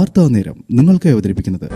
വാർത്താ നേരം നിങ്ങൾക്ക് അവതരിപ്പിക്കുന്നത്.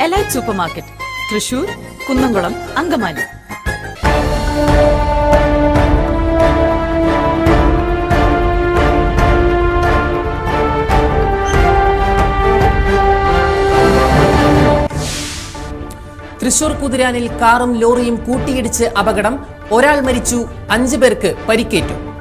Elite super market Thrissur Kunnamkulam Angamaly. Thrissur കുതിരാനിൽ കാറും ലോറിയും കൂട്ടിയിടിച്ച് അപകടം. ഒരാൾ മരിച്ചു അഞ്ചു പേർക്ക് പരിക്കേറ്റു.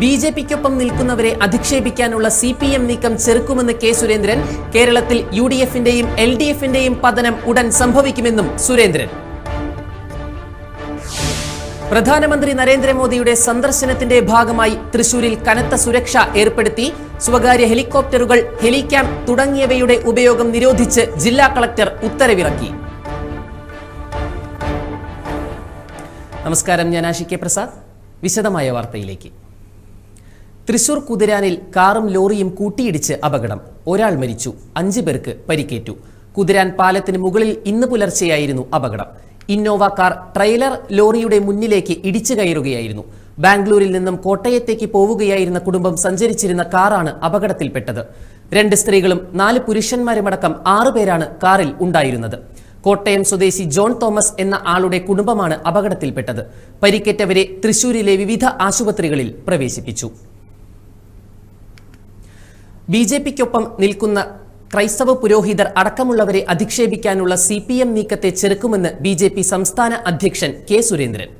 ബി ജെ പിക്കൊപ്പം നിൽക്കുന്നവരെ അധിക്ഷേപിക്കാനുള്ള സി പി എം നീക്കം ചെറുക്കുമെന്ന് കെ സുരേന്ദ്രൻ. കേരളത്തിൽ യു ഡി എഫിന്റെയും എൽ ഡി എഫിന്റെയും പതനം ഉടൻ സംഭവിക്കുമെന്നും സുരേന്ദ്രൻ. പ്രധാനമന്ത്രി നരേന്ദ്രമോദിയുടെ സന്ദർശനത്തിന്റെ ഭാഗമായി തൃശൂരിൽ കനത്ത സുരക്ഷ ഏർപ്പെടുത്തി. സ്വകാര്യ ഹെലികോപ്റ്ററുകൾ ഹെലിക്യാമ്പ് തുടങ്ങിയവയുടെ ഉപയോഗം നിരോധിച്ച് ജില്ലാ കളക്ടർ ഉത്തരവിറക്കി. നമസ്കാരം ഞാൻ ആശിക്കെ പ്രസാദ്. വിശദമായ വാർത്തയിലേക്ക്. തൃശൂർ കുതിരാനിൽ കാറും ലോറിയും കൂട്ടിയിടിച്ച് അപകടം. ഒരാൾ മരിച്ചു. അഞ്ചു പേർക്ക് പരിക്കേറ്റു. കുതിരാൻ പാലത്തിന് മുകളിൽ ഇന്ന് പുലർച്ചെയായിരുന്നു അപകടം. ഇന്നോവ കാർ ട്രെയിലർ ലോറിയുടെ മുന്നിലേക്ക് ഇടിച്ചു കയറുകയായിരുന്നു. ബാംഗ്ലൂരിൽ നിന്നും കോട്ടയത്തേക്ക് പോവുകയായിരുന്ന കുടുംബം സഞ്ചരിച്ചിരുന്ന കാറാണ് അപകടത്തിൽപ്പെട്ടത്. രണ്ട് സ്ത്രീകളും നാല് പുരുഷന്മാരുമടക്കം ആറു പേരാണ് കാറിൽ ഉണ്ടായിരുന്നത്. കോട്ടയം സ്വദേശി ജോൺ തോമസ് എന്ന ആളുടെ കുടുംബമാണ് അപകടത്തിൽപ്പെട്ടത്. പരിക്കേറ്റവരെ തൃശൂരിലെ വിവിധ ആശുപത്രികളിൽ പ്രവേശിപ്പിച്ചു. ബി ജെ പിക്കൊപ്പം നിൽക്കുന്ന ക്രൈസ്തവ പുരോഹിതർ അടക്കമുള്ളവരെ അധിക്ഷേപിക്കാനുള്ള സി പി എം നീക്കത്തെ ചെറുക്കുമെന്ന് ബി ജെ പി സംസ്ഥാന അധ്യക്ഷൻ കെ സുരേന്ദ്രൻ.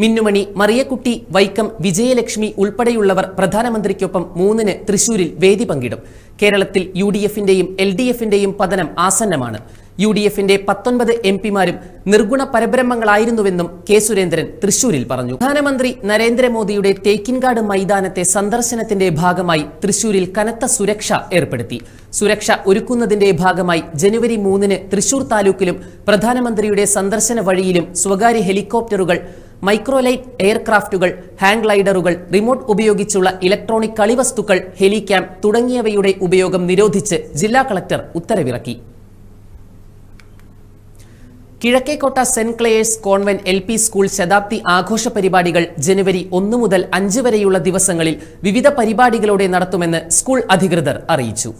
മിന്നുമണി മറിയക്കുട്ടി വൈക്കം വിജയലക്ഷ്മി ഉൾപ്പെടെയുള്ളവർ പ്രധാനമന്ത്രിക്കൊപ്പം മൂന്നിന് തൃശൂരിൽ വേദി പങ്കിടും. കേരളത്തിൽ യു ഡി എഫിന്റെയും എൽ ഡി എഫിന്റെയും പതനം ആസന്നമാണ്. യു ഡി എഫിന്റെ പത്തൊൻപത് എം പിമാരും നിർഗുണ പരബ്രഹ്മങ്ങളായിരുന്നുവെന്നും കെ സുരേന്ദ്രൻ തൃശൂരിൽ പറഞ്ഞു. പ്രധാനമന്ത്രി നരേന്ദ്രമോദിയുടെ തേക്കിൻകാട് മൈതാനത്തെ സന്ദർശനത്തിന്റെ ഭാഗമായി തൃശൂരിൽ കനത്ത സുരക്ഷ ഏർപ്പെടുത്തി. സുരക്ഷ ഒരുക്കുന്നതിന്റെ ഭാഗമായി ജനുവരി മൂന്നിന് തൃശൂർ താലൂക്കിലും പ്രധാനമന്ത്രിയുടെ സന്ദർശന വഴിയിലും സ്വകാര്യ ഹെലികോപ്റ്ററുകൾ മൈക്രോലൈറ്റ് എയർക്രാഫ്റ്റുകൾ ഹാങ് ഗ്ലൈഡറുകൾ റിമോട്ട് ഉപയോഗിച്ചുള്ള ഇലക്ട്രോണിക് കളിവസ്തുക്കൾ ഹെലിക്യാം തുടങ്ങിയവയുടെ ഉപയോഗം നിരോധിച്ച് ജില്ലാ കളക്ടർ ഉത്തരവിറക്കി. Kizhakkekotta saint Clare's convent L P school ശതാബ്ദി ആഘോഷ പരിപാടികൾ ജനുവരി ഒന്നു മുതൽ അഞ്ച് വരെയുള്ള ദിവസങ്ങളിൽ വിവിധ പരിപാടികളോടെ നടത്തുമെന്ന് സ്കൂൾ അധികൃതർ അറിയിച്ചു.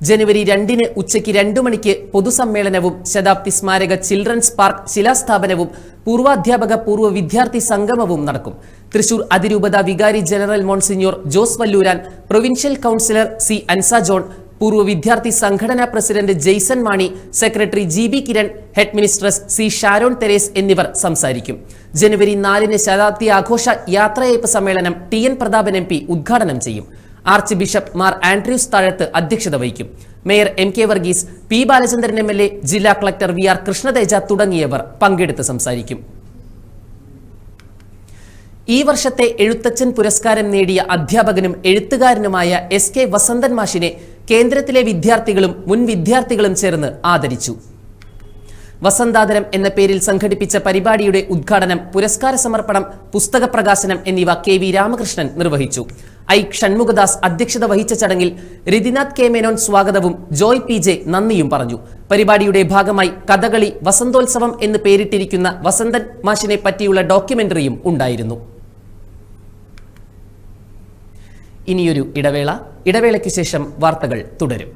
ജനുവരി രണ്ടിന് ഉച്ചയ്ക്ക് രണ്ടു മണിക്ക് പൊതുസമ്മേളനവും ശതാബ്ദി സ്മാരക ചിൽഡ്രൻസ് പാർക്ക് ശിലാസ്ഥാപനവും പൂർവാധ്യാപക പൂർവ വിദ്യാർത്ഥി സംഗമവും നടക്കും. തൃശൂർ അതിരൂപത വികാരി general monsignor Jose Valluran provincial councillor C Ansa John പൂർവ വിദ്യാർത്ഥി സംഘടനാ president Jaison Mani secretary G B Kiran head ministress C Sharon Therese എന്നിവർ സംസാരിക്കും. ജനുവരി നാലിന് ശതാബ്ദി ആഘോഷ യാത്രയയപ്പ് സമ്മേളനം ടി എൻ പ്രതാപൻ എം ഉദ്ഘാടനം ചെയ്യും. Arch bishop Mar Andrews Thazhath അധ്യക്ഷത വഹിക്കും. Mayor M K Varghese P Balachandran M L A ജില്ലാ കളക്ടർ വി ആർ കൃഷ്ണതേജ തുടങ്ങിയവർ പങ്കെടുത്ത് സംസാരിക്കും. ഈ വർഷത്തെ എഴുത്തച്ഛൻ പുരസ്കാരം നേടിയ അധ്യാപകനും എഴുത്തുകാരനുമായ എസ് കെ വസന്തൻ മാഷിനെ കേന്ദ്രത്തിലെ വിദ്യാർത്ഥികളും മുൻ വിദ്യാർത്ഥികളും ചേർന്ന് ആദരിച്ചു. വസന്താദരം എന്ന പേരിൽ സംഘടിപ്പിച്ച പരിപാടിയുടെ ഉദ്ഘാടനം പുരസ്കാര സമർപ്പണം പുസ്തക പ്രകാശനം എന്നിവ കെ വി രാമകൃഷ്ണൻ നിർവഹിച്ചു. ഐ ഷൺമുഖദാസ് അധ്യക്ഷത വഹിച്ച ചടങ്ങിൽ രതിനാഥ് കെ മേനോൻ സ്വാഗതവും ജോയ് പി ജെ നന്ദിയും പറഞ്ഞു. പരിപാടിയുടെ ഭാഗമായി കഥകളി വസന്തോത്സവം എന്ന് പേരിട്ടിരിക്കുന്ന വസന്തൻ മാഷിനെ പറ്റിയുള്ള ഡോക്യുമെന്ററിയും ഉണ്ടായിരുന്നു. ഇനിയൊരു ഇടവേള. ഇടവേളയ്ക്ക് ശേഷം വാർത്തകൾ തുടരും.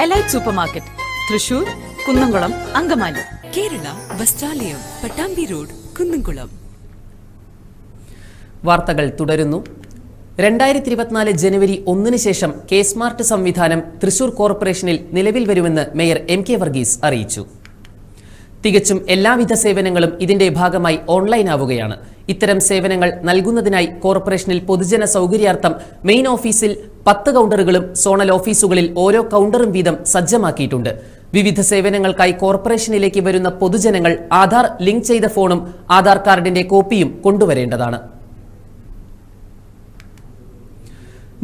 Elite super market Thrissur Kunnamkulam Angamaly. Kerala Vasthralayam Pattambi road Kunnamkulam. വാർത്തകൾ തുടരുന്നു. രണ്ടായിരത്തി ഇരുപത്തിനാല് ജനുവരി ഒന്നിന് ശേഷം കെ സ്മാർട്ട് സംവിധാനം തൃശൂർ കോർപ്പറേഷനിൽ നിലവിൽ വരുമെന്ന് മേയർ എം കെ വർഗീസ് അറിയിച്ചു. തികച്ചും എല്ലാവിധ സേവനങ്ങളും ഇതിന്റെ ഭാഗമായി ഓൺലൈൻ ആവുകയാണ്. ഇത്തരം സേവനങ്ങൾ നൽകുന്നതിനായി കോർപ്പറേഷനിൽ പൊതുജന സൗകര്യാർത്ഥം മെയിൻ ഓഫീസിൽ പത്ത് കൗണ്ടറുകളും സോണൽ ഓഫീസുകളിൽ ഓരോ കൗണ്ടറും വീതം സജ്ജമാക്കിയിട്ടുണ്ട്. വിവിധ സേവനങ്ങൾക്കായി കോർപ്പറേഷനിലേക്ക് വരുന്ന പൊതുജനങ്ങൾ ആധാർ ലിങ്ക് ചെയ്ത ഫോണും ആധാർ കാർഡിന്റെ കോപ്പിയും കൊണ്ടുവരേണ്ടതാണ്.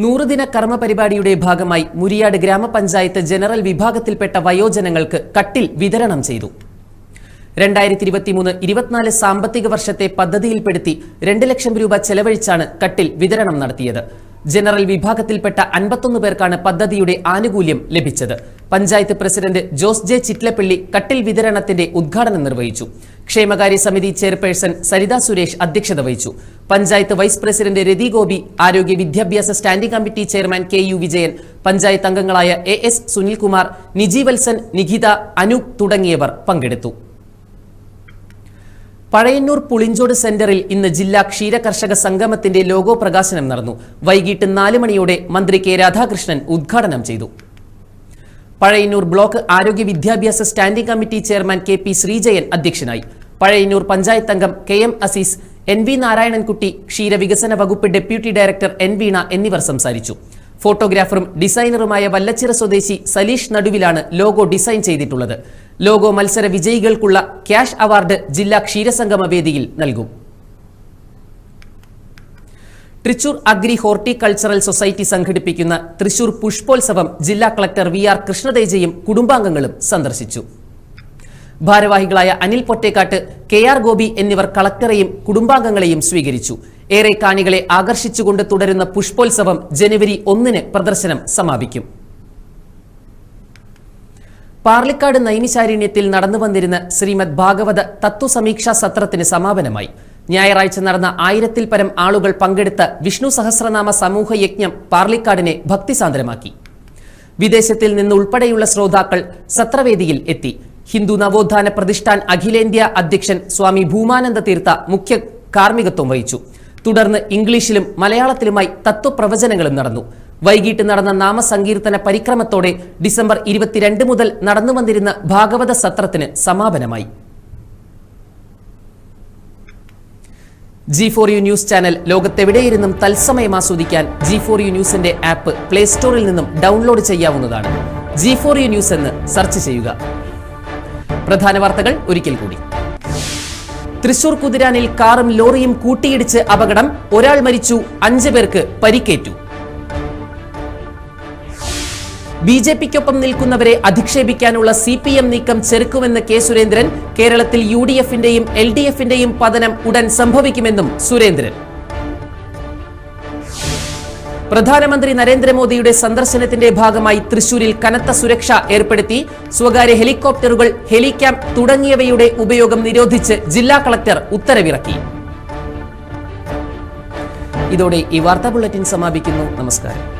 നൂറുദിന കർമ്മ പരിപാടിയുടെ ഭാഗമായി മുരിയാട് ഗ്രാമപഞ്ചായത്ത് ജനറൽ വിഭാഗത്തിൽപ്പെട്ട വയോജനങ്ങൾക്ക് കട്ടിൽ വിതരണം ചെയ്തു. രണ്ടായിരത്തി ഇരുപത്തിമൂന്ന് ഇരുപത്തിനാല് സാമ്പത്തിക വർഷത്തെ പദ്ധതിയിൽപ്പെടുത്തി രണ്ട് ലക്ഷം രൂപ ചെലവഴിച്ചാണ് കട്ടിൽ വിതരണം നടത്തിയത്. ജനറൽ വിഭാഗത്തിൽപ്പെട്ട അൻപത്തൊന്ന് പേർക്കാണ് പദ്ധതിയുടെ ആനുകൂല്യം ലഭിച്ചത്. പഞ്ചായത്ത് പ്രസിഡന്റ് ജോസ് ജെ ചിറ്റ്ലപ്പള്ളി കട്ടിൽ വിതരണത്തിന്റെ ഉദ്ഘാടനം നിർവഹിച്ചു. ക്ഷേമകാര്യ സമിതി ചെയർപേഴ്സൺ സരിത സുരേഷ് അധ്യക്ഷത വഹിച്ചു. പഞ്ചായത്ത് വൈസ് പ്രസിഡന്റ് രതി ഗോപി ആരോഗ്യ വിദ്യാഭ്യാസ standing committee chairman K U Vijayan panchayat അംഗങ്ങളായ എ എസ് സുനിൽകുമാർ നിജി വത്സൻ നിഖിത അനൂപ് തുടങ്ങിയവർ പങ്കെടുത്തു. പഴയന്നൂർ പുളിഞ്ചോട് സെന്ററിൽ ഇന്ന് ജില്ലാ ക്ഷീര കർഷക സംഗമത്തിന്റെ ലോഗോ പ്രകാശനം നടന്നു. വൈകിട്ട് നാല് മണിയോടെ മന്ത്രി കെ രാധാകൃഷ്ണൻ ഉദ്ഘാടനം ചെയ്തു. പഴയന്നൂർ ബ്ലോക്ക് ആരോഗ്യ വിദ്യാഭ്യാസ standing committee chairman K P Sreejayan അധ്യക്ഷനായി. പഴയന്നൂർ പഞ്ചായത്ത് അംഗം K M Azeez N V Narayanankutty ക്ഷീരവികസന വകുപ്പ് ഡെപ്യൂട്ടി ഡയറക്ടർ എൻ വീണ എന്നിവർ സംസാരിച്ചു. ഫോട്ടോഗ്രാഫറും ഡിസൈനറുമായ വല്ലച്ചിറ സ്വദേശി സലീഷ് നടുവിലാണ് ലോഗോ ഡിസൈൻ ചെയ്തിട്ടുള്ളത്. ലോഗോ മത്സര വിജയികൾക്കുള്ള ക്യാഷ് അവാർഡ് ജില്ലാ ക്ഷീരസംഗമ വേദിയിൽ നൽകും. തൃശൂർ അഗ്രി ഹോർട്ടിക്കൾച്ചറൽ സൊസൈറ്റി സംഘടിപ്പിക്കുന്ന തൃശൂർ പുഷ്പോത്സവം ജില്ലാ കളക്ടർ വി ആർ കൃഷ്ണതേജയും കുടുംബാംഗങ്ങളും സന്ദർശിച്ചു. ഭാരവാഹികളായ അനിൽ പൊറ്റേക്കാട്ട് കെ ആർ ഗോപി എന്നിവർ കളക്ടറെയും കുടുംബാംഗങ്ങളെയും സ്വീകരിച്ചു. ഏറെ കാണികളെ ആകർഷിച്ചുകൊണ്ട് തുടരുന്ന പുഷ്പോത്സവം ജനുവരി ഒന്നിന് പ്രദർശനം സമാപിക്കും. പാർലിക്കാട് നൈമിശാരണ്യത്തിൽ നടന്നു വന്നിരുന്ന ശ്രീമദ് ഭാഗവത തത്വസമീക്ഷാ സത്രത്തിന് സമാപനമായി. ഞായറാഴ്ച നടന്ന ആയിരത്തിൽ പരം ആളുകൾ പങ്കെടുത്ത വിഷ്ണു സഹസ്രനാമ സമൂഹ യജ്ഞം പാർലിക്കാടിനെ ഭക്തിസാന്ദ്രമാക്കി. വിദേശത്തിൽ നിന്ന് ഉൾപ്പെടെയുള്ള ശ്രോതാക്കൾ സത്രവേദിയിൽ എത്തി. ഹിന്ദു നവോത്ഥാന പ്രതിഷ്ഠാൻ അഖിലേന്ത്യാ അധ്യക്ഷൻ സ്വാമി ഭൂമാനന്ദ തീർത്ഥ മുഖ്യ കാർമ്മികത്വം വഹിച്ചു. തുടർന്ന് ഇംഗ്ലീഷിലും മലയാളത്തിലുമായി തത്വപ്രവചനങ്ങളും നടന്നു. വൈകിട്ട് നടന്ന നാമസങ്കീർത്തന പരിക്രമത്തോടെ ഡിസംബർ ഇരുപത്തിരണ്ട് മുതൽ നടന്നുവന്നിരുന്ന ഭാഗവത സത്രത്തിന് സമാപനമായി. G four U news channel ലോകത്തെവിടെയിരുന്നും തത്സമയം ആസ്വദിക്കാൻ ജി ഫോർ യു ന്യൂസിന്റെ ആപ്പ് പ്ലേ സ്റ്റോറിൽ നിന്നും ഡൗൺലോഡ് ചെയ്യാവുന്നതാണ്. ജി ഫോർ യു ന്യൂസ് എന്ന് സെർച്ച് ചെയ്യുക. പ്രധാന വാർത്തകൾ ഒരിക്കൽ കൂടി. തൃശൂർ കുതിരാനിൽ കാറും ലോറിയും കൂട്ടിയിടിച്ച് അപകടം. ഒരാൾ മരിച്ചു അഞ്ചു പേർക്ക് പരിക്കേറ്റു. ബി ജെ പിക്കൊപ്പം നിൽക്കുന്നവരെ അധിക്ഷേപിക്കാനുള്ള സി പി എം നീക്കം ചെറുക്കുമെന്ന് കെ സുരേന്ദ്രൻ കേരളത്തിൽ യു ഡി എഫിന്റെയും എൽ ഡി എഫിന്റെയും പതനം ഉടൻ സംഭവിക്കുമെന്നും സുരേന്ദ്രൻ. പ്രധാനമന്ത്രി നരേന്ദ്രമോദിയുടെ സന്ദർശനത്തിന്റെ ഭാഗമായി തൃശൂരിൽ കനത്ത സുരക്ഷ ഏർപ്പെടുത്തി. സ്വകാര്യ ഹെലികോപ്റ്ററുകൾ ഹെലിക്യാമ്പ് തുടങ്ങിയവയുടെ ഉപയോഗം നിരോധിച്ച് ജില്ലാ കളക്ടർ ഉത്തരവിറക്കി. ഇതോടെ ഈ വാർത്താ ബുള്ളറ്റിൻ സമാപിക്കുന്നു. നമസ്കാരം.